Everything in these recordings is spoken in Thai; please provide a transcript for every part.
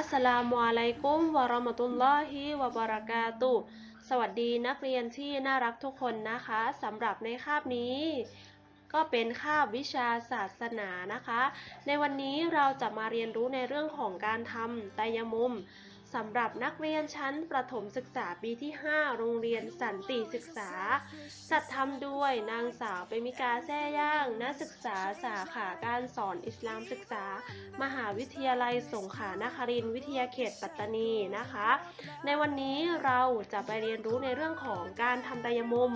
อัสสลามุอะลัยกุมวะเราะมะตุลลอฮิวะบะเราะกาตุสวัสดีนักเรียนที่น่ารักทุกคนนะคะสำหรับในคาบนี้ ก็เป็นคาบวิชาศาสนานะคะ ในวันนี้เราจะมาเรียนรู้ในเรื่องของการทำไตยมุม สำหรับนักเรียนชั้นประถมศึกษาปีที่ 5 โรงเรียนสันติศึกษา จัดทำด้วยนางสาวเปมิกาแซ่ย่าง นักศึกษาสาขาการสอนอิสลามศึกษา มหาวิทยาลัยสงขลานครินทร์วิทยาเขตปัตตานีนะคะ ในวันนี้เราจะไปเรียนรู้ในเรื่องของการทำไตยมุม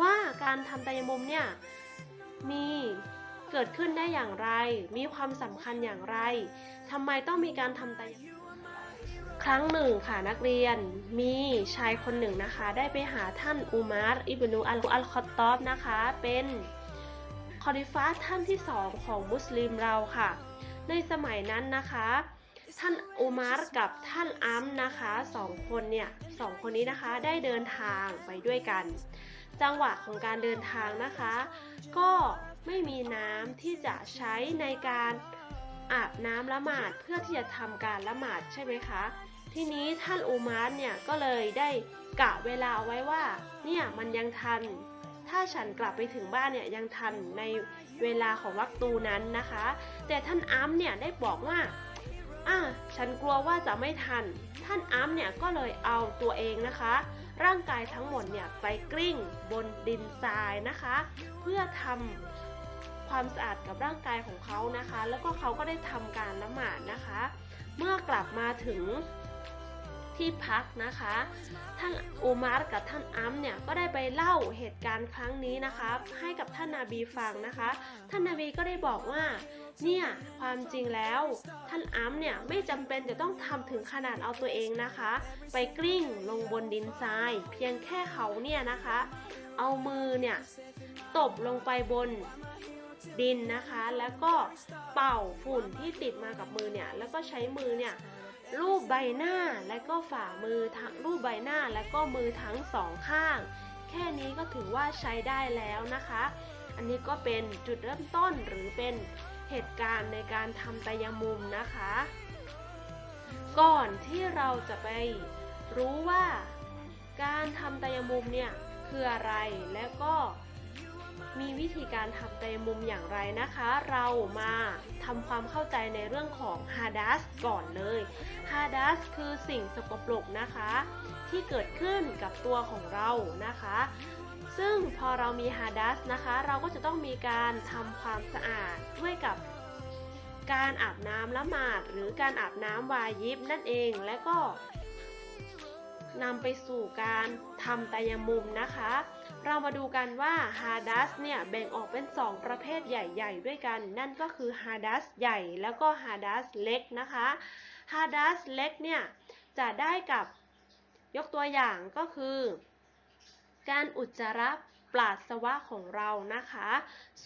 ว่าการทำไตยมุมเนี่ยมีเกิดขึ้นได้อย่างไร มีความสำคัญอย่างไรทำไมต้องมีการทำไตยมุม ครั้งหนึ่งค่ะนักเรียนมีชายคนหนึ่งนะคะ ได้ไปหาท่านอุมารอิบนุอัลอัลคอตตอบนะคะ เป็นคอลิฟะท่านที่สองของมุสลิมเราค่ะ ในสมัยนั้นนะคะ ท่านอุมารกับท่านอัมนะคะสองคนเนี่ยสองคนนี้นะคะได้เดินทางไปด้วยกัน จังหวะของการเดินทางนะคะ ก็ไม่มีน้ำที่จะใช้ในการอาบน้ำละหมาดเพื่อที่จะทำการละหมาดใช่ไหมคะ ทีนี้ท่านอุมารเนี่ยก็เลยได้กะเวลาเอาไว้ว่าเนี่ยมันยังทัน ถ้าฉันกลับไปถึงบ้านเนี่ยยังทันในเวลาของวักตูนั้นนะคะ แต่ท่านอัมเนี่ยได้บอกว่าอะฉันกลัวว่าจะไม่ทัน ท่านอัมเนี่ยก็เลยเอาตัวเองนะคะ ร่างกายทั้งหมดเนี่ยไปกลิ้งบนดินทรายนะคะ เพื่อทำความสะอาดกับร่างกายของเขานะคะ แล้วก็เขาก็ได้ทำการละหมาดนะคะ เมื่อกลับมาถึง ที่พักนะคะ ท่านอุมารกับท่านอัมเนี่ยก็ได้ไปเล่าเหตุการณ์ครั้งนี้นะคะ ให้กับท่านนาบีฟังนะคะ ท่านนาบีก็ได้บอกว่าเนี่ยความจริงแล้วท่านอัมเนี่ยไม่จำเป็นจะต้องทำถึงขนาดเอาตัวเองนะคะ ไปกลิ้งลงบนดินทราย เพียงแค่เขาเนี่ยนะคะ เอามือเนี่ยตบลงไปบนดินนะคะ แล้วก็เป่าฝุ่นที่ติดมากับมือเนี่ยแล้วก็ใช้มือเนี่ย รูปใบหน้าและก็ฝ่ามือทั้งรูปใบหน้าและก็มือทั้งสองข้าง แค่นี้ก็ถือว่าใช้ได้แล้วนะคะ อันนี้ก็เป็นจุดเริ่มต้นหรือเป็นเหตุการณ์ในการทำไตยมุมนะคะ ก่อนที่เราจะไปรู้ว่า การทำไตยมุมเนี่ยคืออะไรและก็ มีวิธีการทำไตยมุมอย่างไรนะคะ เรามาทำความเข้าใจในเรื่องของฮาดัสก่อนเลยฮาดัสคือสิ่งสกปรกนะคะ ที่เกิดขึ้นกับตัวของเรานะคะ ซึ่งพอเรามีฮาดัสนะคะ เราก็จะต้องมีการทำความสะอาดด้วยกับการอาบน้ำละหมาดหรือการอาบน้ำวายิบนั่นเองและก็ นำไปสู่การทำไตยมุมนะคะ เรามาดูกันว่าฮาดัสเนี่ยแบ่งออกเป็น 2 ประเภทใหญ่ ๆ ด้วยกัน นั่นก็คือฮาดัสใหญ่แล้วก็ฮาดัสเล็กนะคะฮาดัสเล็กเนี่ยจะได้กับยกตัวอย่างก็คือ การอุจจาระปราศวะของเรานะคะ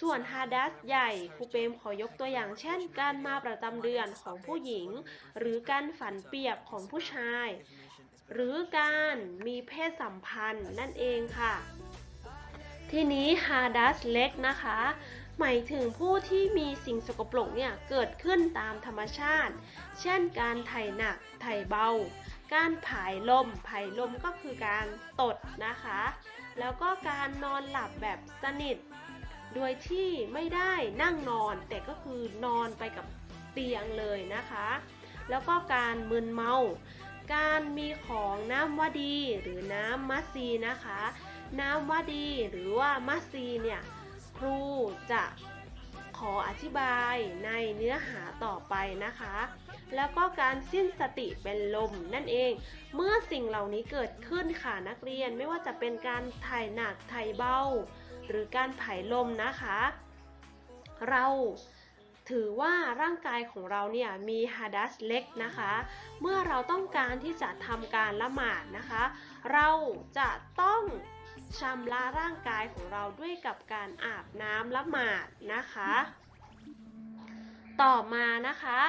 ส่วนฮาดัสใหญ่ครูเปมขอยกตัวอย่างเช่น การมาประจำเดือนของผู้หญิง หรือการฝันเปียกของผู้ชาย หรือการมีเพศสัมพันธ์นั่นเองค่ะ ทีนี้ฮาดัสเล็กนะคะ หมายถึงผู้ที่มีสิ่งสกปรกเนี่ยเกิดขึ้นตามธรรมชาติ เช่นการไถ่หนัก ไถ่เบา การผายลม ผายลมก็คือการตดนะคะ แล้วก็การนอนหลับแบบสนิท โดยที่ไม่ได้นั่งนอน แต่ก็คือนอนไปกับเตียงเลยนะคะ แล้วก็การมึนเมา การมีของน้ำวดีหรือน้ำมัสซีนะคะ น้ำวดีหรือว่ามัสซีเนี่ยครูจะขออธิบายในเนื้อหาต่อไปนะคะ แล้วก็การสิ้นสติเป็นลมนั่นเอง เมื่อสิ่งเหล่านี้เกิดขึ้นค่ะนักเรียนไม่ว่าจะเป็นการถ่ายหนักถ่ายเบา หรือการผายลมนะคะ เรา ถือว่าร่างกายของเราเนี่ยมีฮาดัสเล็กนะคะ เมื่อเราต้องการที่จะทำการละหมาดนะคะ เราจะต้องชำระร่างกายของเราด้วยกับการอาบน้ำละหมาดนะคะ ต่อมานะคะ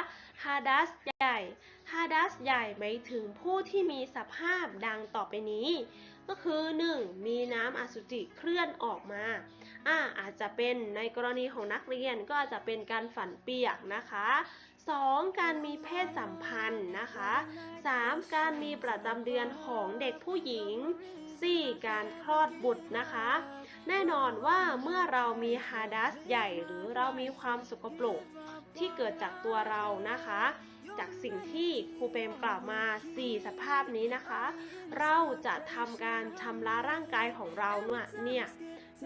ฮาดัสใหญ่ฮาดัสใหญ่หมายถึงผู้ที่มีสภาพดังต่อไปนี้ ก็คือ 1. มีน้ำอสุจิเคลื่อนออกมา อ่าอาจจะเป็นในกรณีของนักเรียนก็อาจจะเป็นการฝันเปียกนะคะ 2. การมีเพศสัมพันธ์นะคะ 3. การมีประจำเดือนของเด็กผู้หญิง 4. การคลอดบุตรนะคะ แน่นอนว่าเมื่อเรามีฮาดัสใหญ่หรือเรามีความสกปรกที่เกิดจากตัวเรานะคะ จากสิ่งที่ครูเปรมกล่าวมา 4 สภาพนี้นะคะ เราจะทำการชำระร่างกายของเราเนี่ยเนี่ย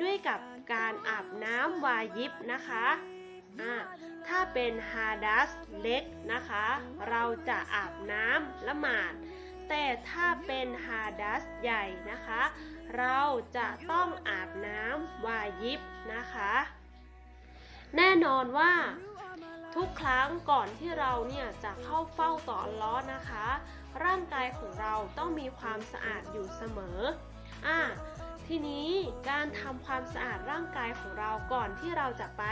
ด้วยกับการอาบน้ำวายิบนะคะถ้าเป็นฮาดัสเล็กนะคะ เราจะอาบน้ำละหมาด แต่ถ้าเป็นฮาดัสใหญ่นะคะ เราจะต้องอาบน้ำวายิบนะคะ แน่นอนว่าทุกครั้งก่อนที่เราเนี่ยจะเข้าเฝ้าต่อล้อนะคะ ร่างกายของเราต้องมีความสะอาดอยู่เสมออะ ทีนี้การทำความสะอาดร่างกายของเราก่อนที่เราจะไป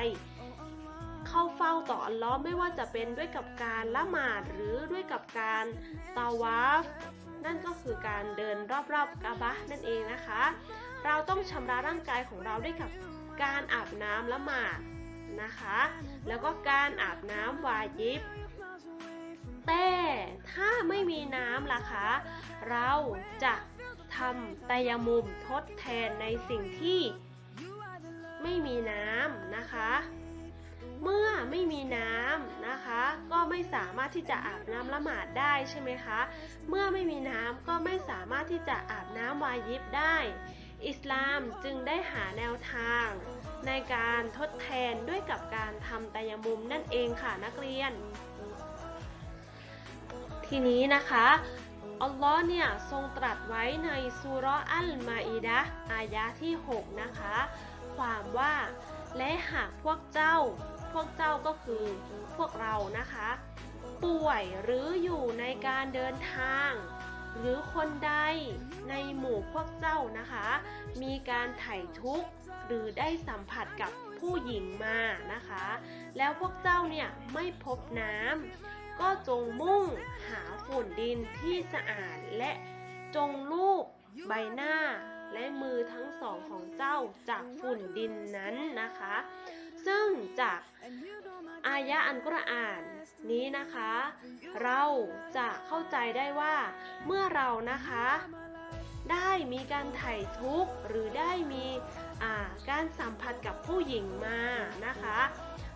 เข้าเฝ้าต่ออัลลอฮ์ไม่ว่าจะเป็นด้วยกับการละหมาดหรือด้วยกับการตาวาฟนั่นก็คือการเดินรอบๆกาบะนั่นเองนะคะ เราต้องชำระร่างกายของเราด้วยกับการอาบน้ำละหมาดนะคะ แล้วก็การอาบน้ำวายิบ แต่ถ้าไม่มีน้ำล่ะคะ เราจะ ทำตายมุมทดแทนในสิ่งที่ไม่มีน้ำนะคะ เมื่อไม่มีน้ำนะคะ ก็ไม่สามารถที่จะอาบน้ำละหมาดได้ใช่ไหมคะ เมื่อไม่มีน้ำก็ไม่สามารถที่จะอาบน้ำวายิบได้ อิสลามจึงได้หาแนวทาง ในการทดแทนด้วยกับการทำตายมุมนั่นเองค่ะนักเรียน ทีนี้นะคะ อัลลอฮ์เนี่ยทรงตรัสไว้ในซูราะห์อัลมาอิดะห์อายะที่ 6 นะคะ ความว่า และหากพวกเจ้า พวกเจ้าก็คือพวกเรานะคะ ป่วยหรืออยู่ในการเดินทาง หรือคนใดในหมู่พวกเจ้านะคะ มีการไถ่ทุกข์หรือได้สัมผัสกับผู้หญิงมานะคะ แล้วพวกเจ้าเนี่ยไม่พบน้ำก็จงมุ่ง ฝุ่นดินที่สะอาดและจงลูบใบหน้าและมือทั้งสองของเจ้าจากฝุ่นดินนั้นนะคะ ซึ่งจากอายะอันกุรอานนี้นะคะ เราจะเข้าใจได้ว่าเมื่อเรานะคะ ได้มีการไถ่ทุกข์หรือได้มีการสัมผัสกับผู้หญิงมานะคะ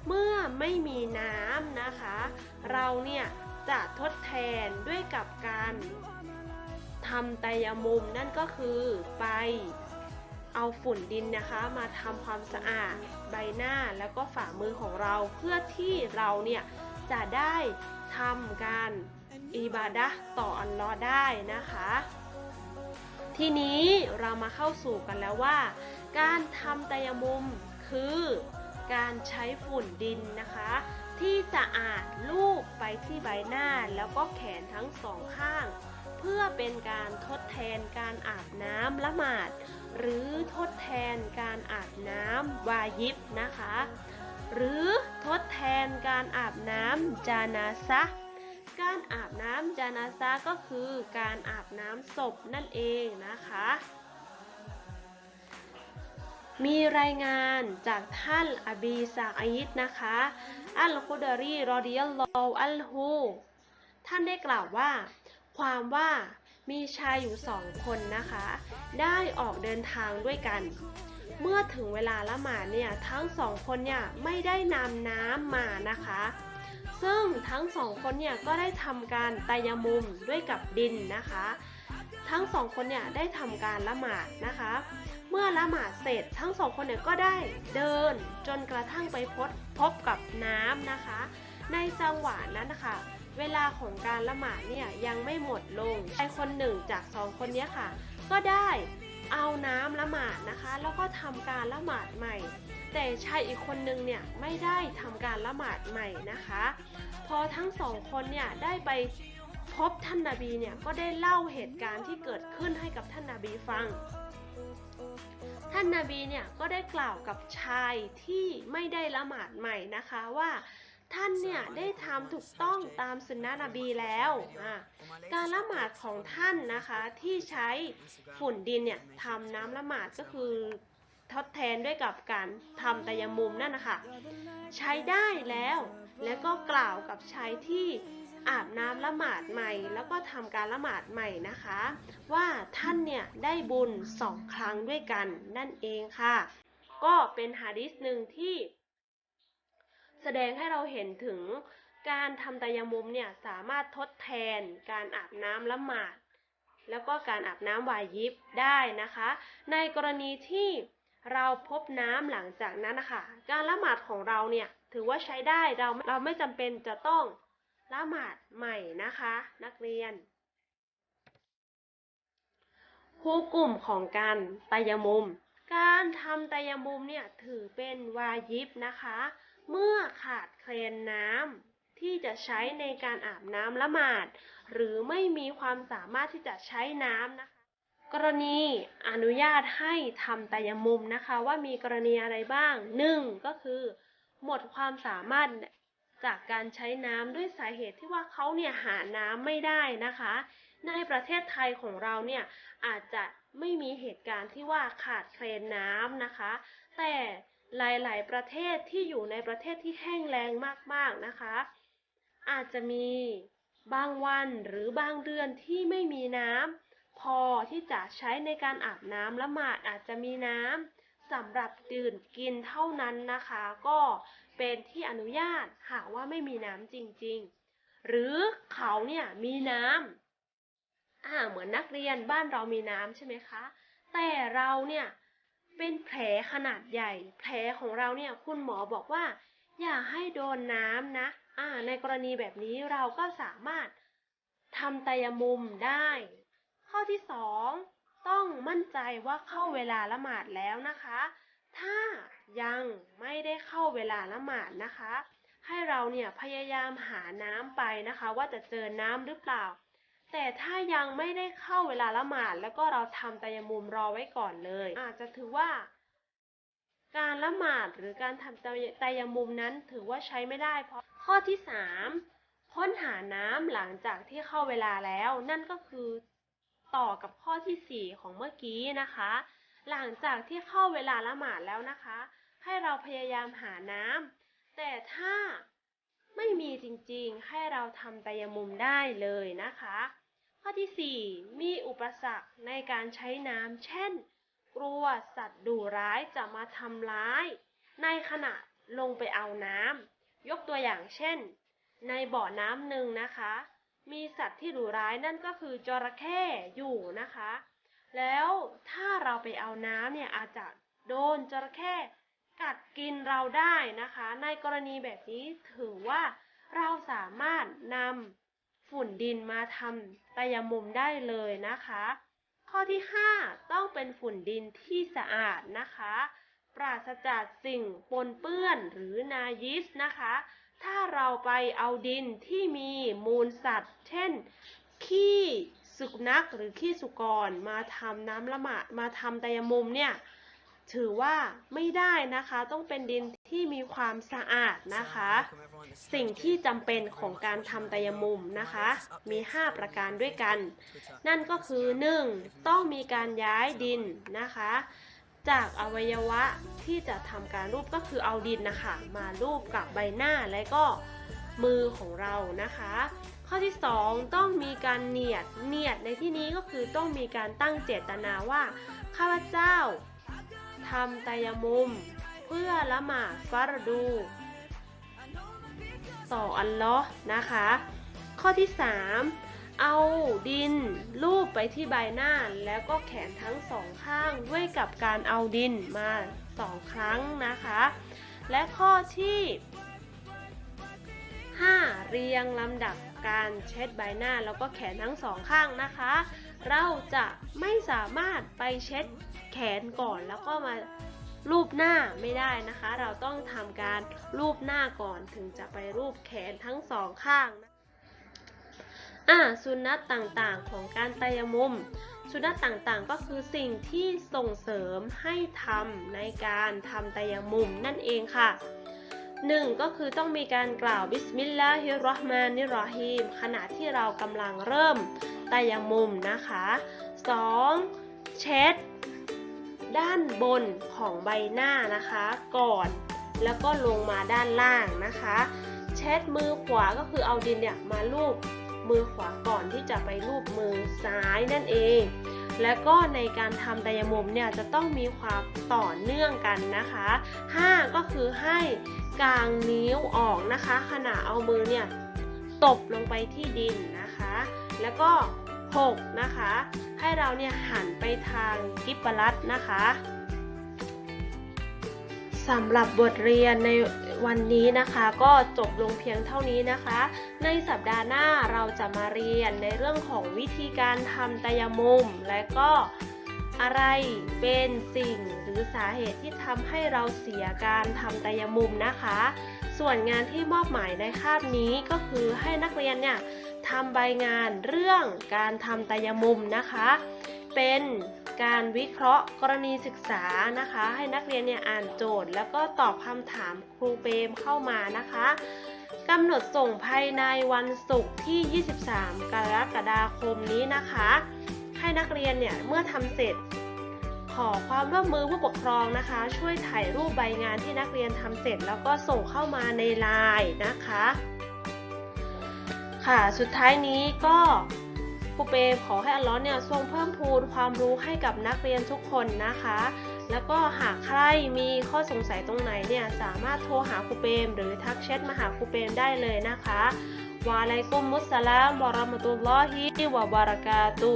เมื่อไม่มีน้ำนะคะ เราเนี่ย จะทดแทนด้วยกับการทำไตยมุมนั่นก็คือไปเอาฝุ่นดินนะคะ มาทำความสะอาดใบหน้าแล้วก็ฝ่ามือของเราเพื่อที่เราเนี่ยจะได้ทำการอิบาดะต่ออัลลอได้นะคะ ทีนี้เรามาเข้าสู่กันแล้วว่า การทำไตยมุมคือการใช้ฝุ่นดินนะคะ ที่จะอาดลูบไปที่ใบหน้าแล้วก็แขนทั้งสองข้าง เพื่อเป็นการทดแทนการอาบน้ำละหมาด หรือทดแทนการอาบน้ำวายิบนะคะ หรือทดแทนการอาบน้ำจานาซะการอาบน้ำจานาซาก็คือการอาบน้ำศพนั่นเองนะคะ มีรายงานจากท่านอบีซาอิดนะคะ อัลคุดารีรอดิยัลลออัลฮูท่านได้กล่าวว่า ความว่ามีชายอยู่สองคนนะคะ ได้ออกเดินทางด้วยกัน เมื่อถึงเวลาละหมาดเนี่ย ทั้งสองคนเนี่ยไม่ได้นำน้ำมานะคะ ซึ่งทั้งสองคนเนี่ยก็ได้ทำการตายมุมด้วยกับดินนะคะ ทั้งสองคนเนี่ยได้ทำการละหมาดนะคะ เมื่อละหมาดเสร็จทั้งสองคนเนี่ยก็ได้เดินจนกระทั่งไปพบพบกับน้ำนะคะ ในจังหวะนั้นนะคะเวลาของการละหมาดเนี่ยยังไม่หมดลงชายคนหนึ่งจากสองคนนี้ค่ะ ก็ได้เอาน้ำละหมาดนะคะ แล้วก็ทำการละหมาดใหม่ แต่ชายอีกคนนึงเนี่ยไม่ได้ทำการละหมาดใหม่นะคะ พอทั้งสองคนเนี่ยได้ไปพบท่านนาบีเนี่ยก็ได้เล่าเหตุการณ์ที่เกิดขึ้นให้กับท่านนาบีฟัง ท่านนาบีเนี่ยก็ได้กล่าวกับชายที่ไม่ได้ละหมาดใหม่นะคะว่าท่านเนี่ยได้ทำถูกต้องตามสุนนะนบีแล้วอะการละหมาดของท่านนะคะที่ใช้ฝุ่นดินเนี่ยทำน้ำละหมาดก็คือทดแทนด้วยกับการทำตะยามุมนั่นนะคะใช้ได้แล้ว แล้วก็กล่าวกับชายที่ อาบน้ำละหมาดใหม่ แล้วก็ทำการละหมาดใหม่นะคะ ว่าท่านเนี่ยได้บุญสองครั้งด้วยกันนั่นเองค่ะ ก็เป็นฮะดิษหนึ่งที่แสดงให้เราเห็นถึงการทำตายามุมเนี่ยสามารถทดแทนการอาบน้ำละหมาด แล้วก็การอาบน้ำวายิบได้นะคะ ในกรณีที่เราพบน้ำหลังจากนั้นนะคะการละหมาดของเราเนี่ยถือว่าใช้ได้เราเราไม่จำเป็นจะต้อง ละหมาดใหม่นะคะ นักเรียนฮูกลุ่มของการตายมุม การทำตายมุมเนี่ยถือเป็นวายิบนะคะ เมื่อขาดแคลนน้ำที่จะใช้ในการอาบน้ำละหมาด หรือไม่มีความสามารถที่จะใช้น้ำนะคะ กรณีอนุญาตให้ทำตายมุมนะคะ ว่ามีกรณีอะไรบ้างหนึ่งก็คือ หมดความสามารถ จากการใช้น้ำด้วยสาเหตุที่ว่าเขาเนี่ยหาน้ำไม่ได้นะคะ ในประเทศไทยของเราเนี่ยอาจจะไม่มีเหตุการณ์ที่ว่าขาดแคลนน้ำนะคะ แต่หลาย ๆ ประเทศที่อยู่ในประเทศที่แห้งแล้งมาก ๆ นะคะ อาจจะมีบางวันหรือบางเดือนที่ไม่มีน้ำพอที่จะใช้ในการอาบน้ำละหมาดอาจจะมีน้ำ สำหรับดื่มกินเท่านั้นนะคะ ก็เป็นที่อนุญาตหากว่าไม่มีน้ำจริงๆ หรือเขาเนี่ยมีน้ำอ่าเหมือนนักเรียนบ้านเรามีน้ำใช่ไหมคะ แต่เราเนี่ยเป็นแผลขนาดใหญ่ แผลของเราเนี่ยคุณหมอบอกว่า อย่าให้โดนน้ำนะอ่าในกรณีแบบนี้เราก็สามารถทำตยมุมได้ ข้อที่สอง ต้องมั่นใจว่าเข้าเวลาละหมาดแล้วนะคะ ถ้ายังไม่ได้เข้าเวลาละหมาดนะคะ ให้เราเนี่ยพยายามหาน้ำไปนะคะ ว่าจะเจอน้ำหรือเปล่า แต่ถ้ายังไม่ได้เข้าเวลาละหมาด แล้วก็เราทำตายมุมรอไว้ก่อนเลย อาจจะถือว่า การละหมาดหรือการทำตายมุมนั้นถือว่าใช้ไม่ได้ เพราะข้อที่ 3 ค้นหาน้ำหลังจากที่เข้าเวลาแล้ว นั่นก็คือ ต่อกับข้อทีสี่ 4 ของเมื่อกี้นะคะ หลังจากที่เข้าเวลาละหมาดแล้วนะคะ ให้เราพยายามหาน้ำแต่ถ้าไม่มีจริงๆ ให้เราทำตายมุมได้เลยนะคะ ข้อที่ 4 มีอุปสรรคในการใช้น้ำเช่น กลัวสัตว์ดุร้ายจะมาทำร้าย ในขณะลงไปเอาน้ำยกตัวอย่างเช่น ในบ่อน้ำหนึ่งนะคะ มีสัตว์ที่ดุร้ายนั่นก็คือจระเข้อยู่นะคะ แล้วถ้าเราไปเอาน้ำเนี่ยอาจจะโดนจระเข้กัดกินเราได้นะคะ ในกรณีแบบนี้ถือว่าเราสามารถนำฝุ่นดินมาทำตายมุมได้เลยนะคะ ข้อที่ 5 ต้องเป็นฝุ่นดินที่สะอาดนะคะ ปราศจากสิ่งปนเปื้อนหรือนายิสนะคะ ถ้าเราไปเอาดินที่มีมูลสัตว์ เช่น ขี้สุนัขหรือขี้สุกรมาทำน้ำละหมาดมาทำตยมุมเนี่ยถือว่าไม่ได้นะคะต้องเป็นดินที่มีความสะอาดนะคะ สิ่งที่จำเป็นของการทำตยมุมนะคะ มี 5 ประการด้วยกัน นั่นก็คือ 1. ต้องมีการย้ายดินนะคะ จากอวัยวะที่จะทำการรูปก็คือเอาดินนะคะ มารูปกับใบหน้าและก็มือของเรานะคะ ข้อที่ 2 ต้องมีการเนียดเนียดในที่นี้ก็คือต้องมีการตั้งเจตนาว่า ข้าพเจ้าทำตายมุม เพื่อละหมาดฟารดู ต่ออัลลอฮ์นะคะ ข้อที่ 3 เอาดินลูบไปที่ใบหน้าแล้วก็แขนทั้งสองข้างด้วยกับการเอาดินมาสองครั้งนะคะ และข้อที่ 5 เรียงลำดับการเช็ดใบหน้าแล้วก็แขนทั้งสองข้างนะคะ เราจะไม่สามารถไปเช็ดแขนก่อนแล้วก็มารูปหน้าไม่ได้นะคะ เราต้องทำการรูปหน้าก่อนถึงจะไปรูปแขนทั้งสองข้างนะ อ่าสุนัตต่างๆ ของการตายมุม สุนัตต่างๆ ก็คือสิ่งที่ส่งเสริมให้ทำในการทำตายมุมนั่นเองค่ะหนึ่งก็คือต้องมีการกล่าวบิสมิลลาฮิรราะห์มานิรราฮีมขณะที่เรากำลังเริ่มตายมุมนะคะ 2. เช็ด ด้านบนของใบหน้านะคะ ก่อนแล้วก็ลงมาด้านล่างนะคะ เชช็ดมือขวาก็คือเอาดินเนี่ยมาลูบ มือขวาก่อนที่จะไปลูบมือซ้ายนั่นเอง และก็ในการทำไดอะมุมเนี่ยจะต้องมีความต่อเนื่องกันนะคะ 5 ก็คือให้กางนิ้วออกนะคะ ขณะเอามือเนี่ยตบลงไปที่ดินนะคะ แล้วก็ 6 นะคะ ให้เราเนี่ยหันไปทางกิปปลัดนะคะสำหรับบทเรียนใน วันนี้นะคะก็จบลงเพียงเท่านี้นะคะ ในสัปดาห์หน้าเราจะมาเรียนในเรื่องของวิธีการทำไดอะมุม และก็อะไรเป็นสิ่งหรือสาเหตุที่ทำให้เราเสียการทำไดอะมุมนะคะ ส่วนงานที่มอบหมายในคาบนี้ก็คือให้นักเรียนเนี่ยทำใบงานเรื่องการทำไดอะมุมนะคะ เป็น การวิเคราะห์กรณีศึกษานะคะ ให้นักเรียนเนี่ยอ่านโจทย์ แล้วก็ตอบคำถามครูเปรมเข้ามานะคะกำหนดส่งภายในวันศุกร์ที่ 23 กรกฎาคมนี้นะคะ ให้นักเรียนเนี่ยเมื่อทำเสร็จ ขอความร่วมมือผู้ปกครองนะคะ ช่วยถ่ายรูปใบงานที่นักเรียนทำเสร็จ แล้วก็ส่งเข้ามาในไลน์นะคะ ค่ะสุดท้ายนี้ก็ ครูเปขอให้อัลลอฮ์เนี่ยทรงเพิ่มพูนความรู้ให้กับนักเรียนทุกคนนะคะ แล้วก็หากใครมีข้อสงสัยตรงไหนเนี่ยสามารถโทรหาครูเปม หรือทักแชทมาหาครูเปมได้เลยนะคะวะไลกุมมุสสลามวะราะมะตุลลอฮิวะบาราะกาตุ